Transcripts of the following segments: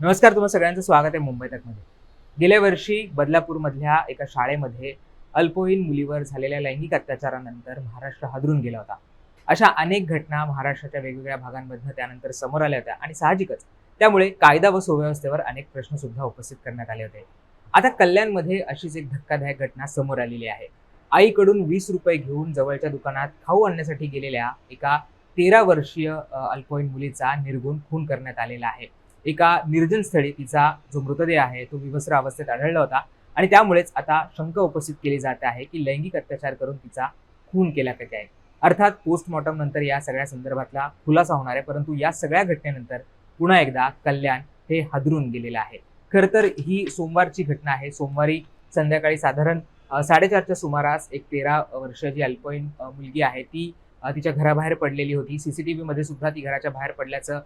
नमस्कार तुम्हाला सगळ्यांचं स्वागत आहे मुंबई तकमध्ये. गेल्या वर्षी बदलापूरमधल्या एका शाळेमध्ये अल्पवयीन मुलीवर झालेल्या लैंगिक अत्याचारानंतर महाराष्ट्र हादरून गेला होता. अशा अनेक घटना महाराष्ट्राच्या वेगवेगळ्या भागांमधनं त्यानंतर समोर आल्या होत्या आणि साहजिकच त्यामुळे कायदा व सुव्यवस्थेवर अनेक प्रश्नसुद्धा उपस्थित करण्यात आले होते. आता कल्याणमध्ये अशीच एक धक्कादायक घटना समोर आलेली आहे. आईकडून वीस रुपये घेऊन जवळच्या दुकानात खाऊ आणण्यासाठी गेलेल्या एका तेरा वर्षीय अल्पवयीन मुलीचा निर्गुण खून करण्यात आलेला आहे. एका निर्जन स्थळी तिचा जो मृतदेह आहे तो विवस्त्र अवस्थेत आढळला होता. आणि त्यामुळेच आता शंका उपस्थित केली जाते आहे की लैंगिक अत्याचार करून तिचा खून केला का काय अर्थात पोस्टमॉर्टम नंतर या सगळ्या संदर्भातला खुलासा होणार आहे. परंतु या सगळ्या घटनेनंतर पुन्हा एकदा कल्याण हे हादरून गेलेलं आहे. खरं तर ही सोमवारची घटना आहे. सोमवारी संध्याकाळी साधारण साडेचारच्या सुमारास एक तेरा वर्षाची अल्पवयीन मुलगी आहे. ती तिच्या घराबाहेर पडलेली होती. सीसीटीव्ही मध्ये सुद्धा ती घराच्या बाहेर पडल्याचं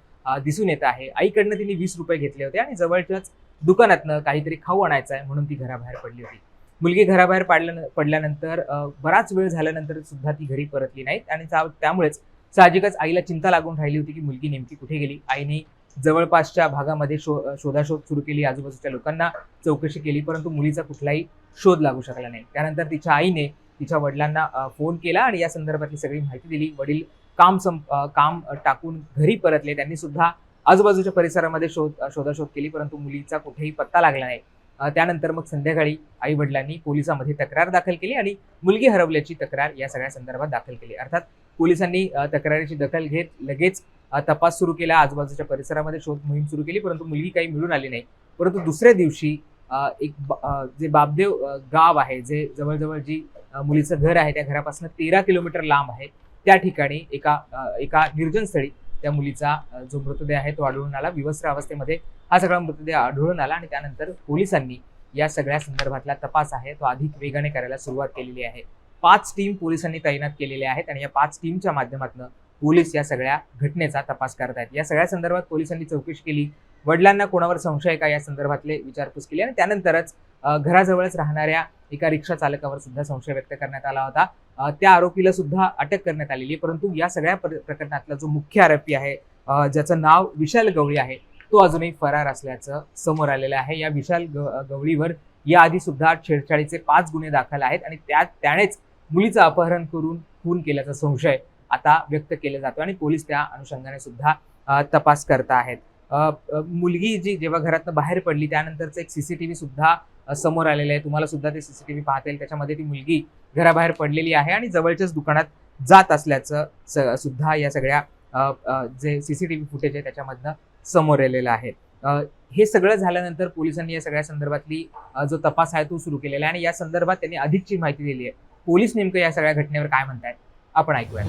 दिसून येत आहे. आईकडनं तिने वीस रुपये घेतले होते आणि जवळच्याच दुकानातनं काहीतरी खाऊ आणायचं आहे म्हणून ती घराबाहेर पडली होती. मुलगी घराबाहेर पाडल्या पडल्यानंतर बराच वेळ झाल्यानंतर सुद्धा ती घरी परतली नाहीत आणि त्यामुळेच साहजिकच आईला चिंता लागून राहिली होती की मुलगी नेमकी कुठे गेली? आईने जवळपासच्या भागामध्ये शो शोधाशोध सुरू केली. आजूबाजूच्या लोकांना चौकशी केली परंतु मुलीचा कुठलाही शोध लागू शकला नाही. त्यानंतर तिच्या आईने तिच्या वडिलांना फोन केला आणि या संदर्भातली सगळी माहिती दिली. वडील काम संप काम टाकून घरी परतले. त्यांनी सुद्धा आजूबाजूच्या परिसरामध्ये शोध शोधाशोध केली परंतु मुलीचा कुठेही पत्ता लागला नाही. त्यानंतर मग संध्याकाळी आई वडिलांनी पोलिसांमध्ये तक्रार दाखल केली आणि मुलगी हरवल्याची तक्रार या सगळ्या संदर्भात दाखल केली. अर्थात पोलिसांनी तक्रारीची दखल घेत लगेच तपास सुरू केला. आजूबाजूच्या परिसरामध्ये शोध मोहीम सुरू केली परंतु मुलगी काही मिळून आली नाही. परंतु दुसऱ्या दिवशी एक जे बाबदेव गाव आहे जे जवळजवळ जी मुलीचं घर आहे त्या घरापासून तेरा किलोमीटर लांब आहे. त्या ठिकाणी एका एका निर्जन स्थळी त्या मुलीचा जो मृतदेह आहे तो आढळून आला. विवस्त्र अवस्थेमध्ये हा सगळा मृतदेह आढळून आला आणि त्यानंतर पोलिसांनी या सगळ्या संदर्भातला तपास आहे तो अधिक वेगाने करायला सुरुवात केलेली आहे. पाच टीम पोलिसांनी तैनात केलेल्या आहेत आणि या पाच टीमच्या माध्यमातून पोलीस या सगळ्या घटनेचा तपास करत आहेत. या सगळ्या संदर्भात पोलिसांनी चौकशी केली. वडिलांना कोणावर संशय का या संदर्भातले विचारपूस केली आणि त्यानंतरच घराजवळच राहणाऱ्या एका रिक्षा चालकावर सुद्धा संशय व्यक्त करण्यात आला होता. त्या आरोपीला सुद्धा अटक करण्यात आलेली आहे. परंतु या सगळ्या प्रकरणातला जो मुख्य आरोपी आहे ज्याचं नाव विशाल गवळी आहे तो अजूनही फरार असल्याचं समोर आलेलं आहे. या विशाल ग- गवळीवर याआधी सुद्धा छेडछाडीचे पाच गुन्हे दाखल आहेत आणि त्यात त्यानेच मुलीचं अपहरण करून खून केल्याचा संशय आता व्यक्त केला जातो आणि पोलीस त्या अनुषंगाने सुद्धा तपास करत आहेत. मुलगी जी जेव्हा घरातनं बाहेर पडली त्यानंतरचं एक सीसीटीव्ही सुद्धा समोर आलेलं आहे. तुम्हाला सुद्धा ते सीसीटीव्ही पाहता येईल. त्याच्यामध्ये ती मुलगी घराबाहेर पडलेली आहे आणि जवळच्याच दुकानात जात असल्याचं स- सुद्धा या सगळ्या जे सीसीटीव्ही फुटेज आहे त्याच्यामधनं समोर आलेलं आहे. हे सगळं झाल्यानंतर पोलिसांनी या सगळ्या संदर्भातली जो तपास आहे तो सुरू केलेला आहे आणि या संदर्भात त्यांनी अधिकची माहिती दिली आहे. पोलीस नेमकं या सगळ्या घटनेवर काय म्हणतात आपण ऐकूया.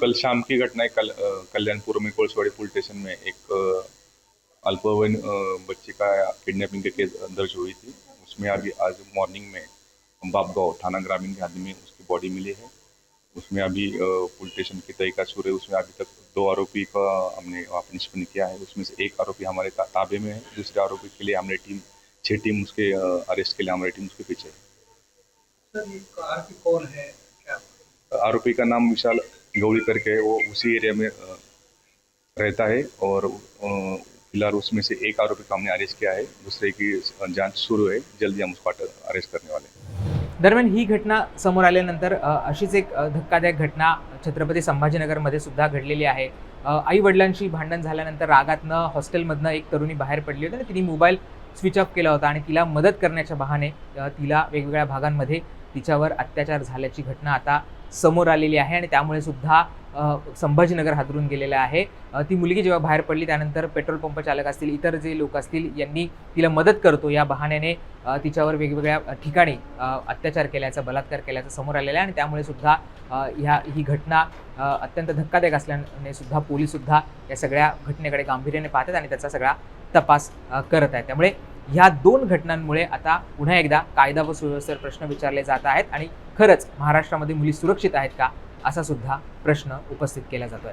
कल शाम की घटना है कल कल्याणपुर में कोलसवाड़ी पुलिस स्टेशन में एक अल्पवयीन बच्ची का किडनैपिंग के केस दर्ज हुई थी. उसमें अभी आज मॉर्निंग में बापगांव थाना ग्रामीण के हाथ में उसकी बॉडी मिली है. उसमें अभी पुलिस स्टेशन की तरीका शुरू है. उसमें अभी तक दो आरोपी का हमने वहाँ निष्पन्न किया है. उसमें से एक आरोपी हमारे ताबे में है. दूसरे आरोपी के लिए हमने टीम छः टीम उसके अरेस्ट के लिए हमारी टीम उसके पीछे है। सर ये आरोपी कौन है? आरोपी का नाम विशाल गौड़ी करके है वो उसी एरिया में रहता है और फिलहाल उसमें से एक आरोपी को हमने अरेस्ट किया है दूसरे की जांच शुरू है जल्दी हम उसको अरेस्ट करने वाले हैं। दरम्यान ही घटना समोर आल्यानंतर अशीच एक धक्कादायक घटना छत्रपती संभाजीनगरमध्ये सुद्धा घडलेली आहे. आई वडिलांशी भांडण झाल्यानंतर रागातनं हॉस्टेलमधनं एक तरुणी बाहेर पडली होती आणि तिने मोबाईल स्विच ऑफ केला होता आणि तिला मदत करण्याच्या बहाने तिला वेगवेगळ्या भागांमध्ये तिच्यावर अत्याचार झाल्याची घटना आता समोर आलेली आहे आणि त्यामुळे सुद्धा संभाजीनगर हादरून गेलेलं आहे. ती मुलगी जेव्हा बाहेर पडली त्यानंतर पेट्रोल पंप चालक असतील इतर जे लोक असतील यांनी तिला मदत करतो. या बहाण्याने तिच्यावर वेगवेगळ्या ठिकाणी अत्याचार केल्याचा बलात्कार केल्याचं समोर आलेलं आहे आणि त्यामुळे सुद्धा ह्या ही घटना अत्यंत धक्कादायक असल्याने सुद्धा पोलीस सुद्धा या सगळ्या घटनेकडे गांभीर्याने पाहतात आणि त्याचा सगळा तपास करत आहेत. त्यामुळे ह्या दोन घटनांमुळे आता पुन्हा एकदा कायदा व सुव्यवस्थेवर प्रश्न विचारले जात आहेत आणि खरंच महाराष्ट्रामध्ये मुली सुरक्षित आहेत का? असा सुद्धा प्रश्न उपस्थित केला जातोय.